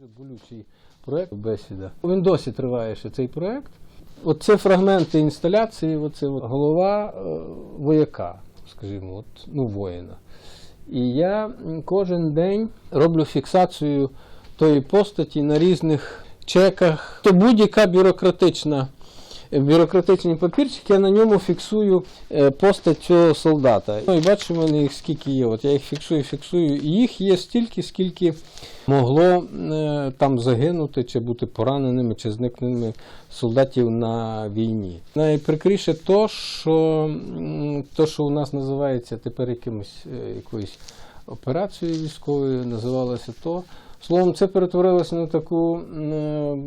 Дуже болючий проект бесіда. Він досі триває ще цей проект. Оце фрагменти інсталяції, оце от голова е, вояка, скажімо, от, ну, воїна. І я кожен день роблю фіксацію тої постаті на різних чеках. То будь-яка бюрократична. Бюрократичний папірчик, я на ньому фіксую е, постать цього солдата. Ну і бачу, в їх скільки є. От я їх фіксую, фіксую. І їх є стільки, скільки могло е, там загинути, чи бути пораненими, чи зникненими солдатів на війні. Найприкріше то, що, то, що у нас називається тепер якимось, е, якоюсь операцією військовою, називалося то. Словом, це перетворилося на таку е,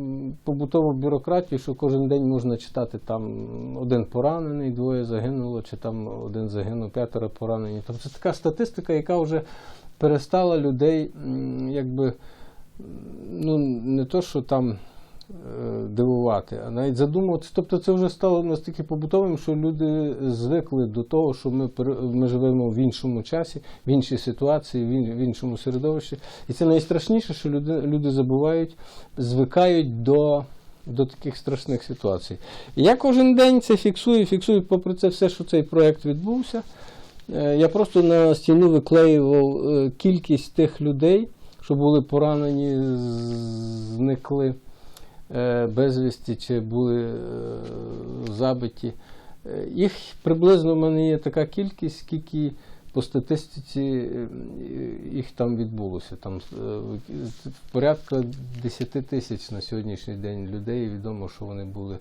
побутову бюрократію, що кожен день можна читати там один поранений, двоє загинуло, чи там один загинув, п'ятеро поранені. Тобто це така статистика, яка вже перестала людей якби ну, не то, що там дивувати, а навіть задумуватися. Тобто це вже стало настільки побутовим, що люди звикли до того, що ми, ми живемо в іншому часі, в іншій ситуації, в іншому середовищі. І це найстрашніше, що люди, люди забувають, звикають до. До таких страшних ситуацій. І я кожен день це фіксую, фіксую, попри це все, що цей проект відбувся. Е, Я просто на стіну виклеював е, кількість тих людей, що були поранені, зникли е, безвісті чи були е, забиті. Е, Їх приблизно в мене є така кількість, скільки по статистиці е, їх там відбулося. Там е, порядка 10 тисяч на сьогоднішній день людей. Відомо, що вони були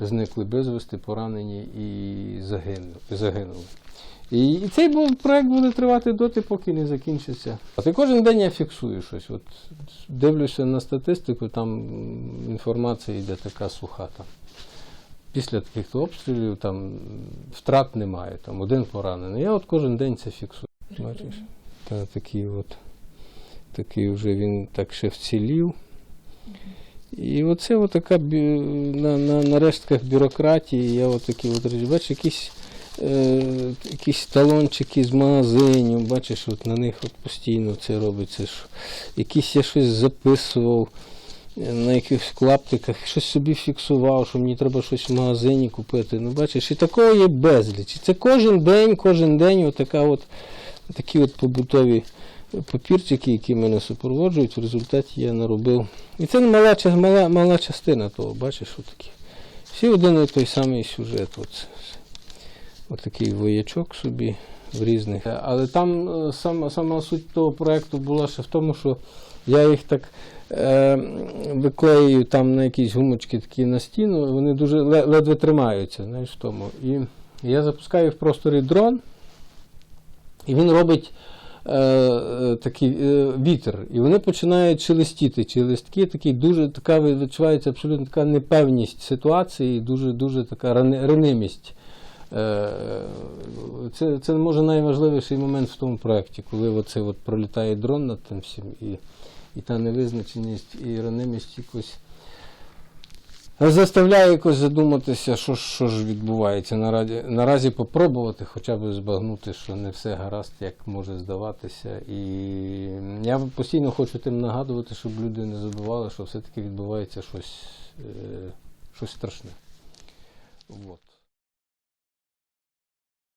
зникли безвісти, поранені і загинули. І, і цей проект буде тривати доти, поки не закінчиться. От і кожен день я фіксую щось. От дивлюся на статистику, там інформація йде така суха. Там. Після таких обстрілів там втрат немає, там один поранений. Я от кожен день це фіксую. Бачиш? Та, такий от, такий вже він так ще вцілів. І оце така на, на, на рештках бюрократії, я от такі от бачиш, якісь, е, якісь талончики з магазинів, бачиш, от на них от постійно це робиться. Якісь я щось записував на якихось клаптиках, щось собі фіксував, що мені треба щось в магазині купити. Ну, бачиш, і такого є безліч. Це кожен день, кожен день отака от, такі от побутові папірчики, які мене супроводжують, в результаті я наробив. І це мала, мала, мала частина того, бачиш, отакі. Всі один і той самий сюжет. От, отакий воячок собі в різних. Але там е, сама, сама суть того проєкту була ще в тому, що я їх так виклею там на якісь гумочки такі на стіну, вони дуже ледве тримаються, знаєш, в тому. І я запускаю в просторі дрон, і він робить е, е, такий е, вітер, і вони починають шелестіти. Ці листки дуже така відчувається абсолютно така непевність ситуації, дуже дуже така ранимість. Е, Це, це може найважливіший момент в тому проєкті, коли оце от пролітає дрон над тим всім, і, і та невизначеність, і ранимість якось заставляє якось задуматися, що, що ж відбувається. Наразі, наразі попробувати хоча б збагнути, що не все гаразд, як може здаватися. І я постійно хочу тим нагадувати, щоб люди не забували, що все-таки відбувається щось, е, щось страшне. От.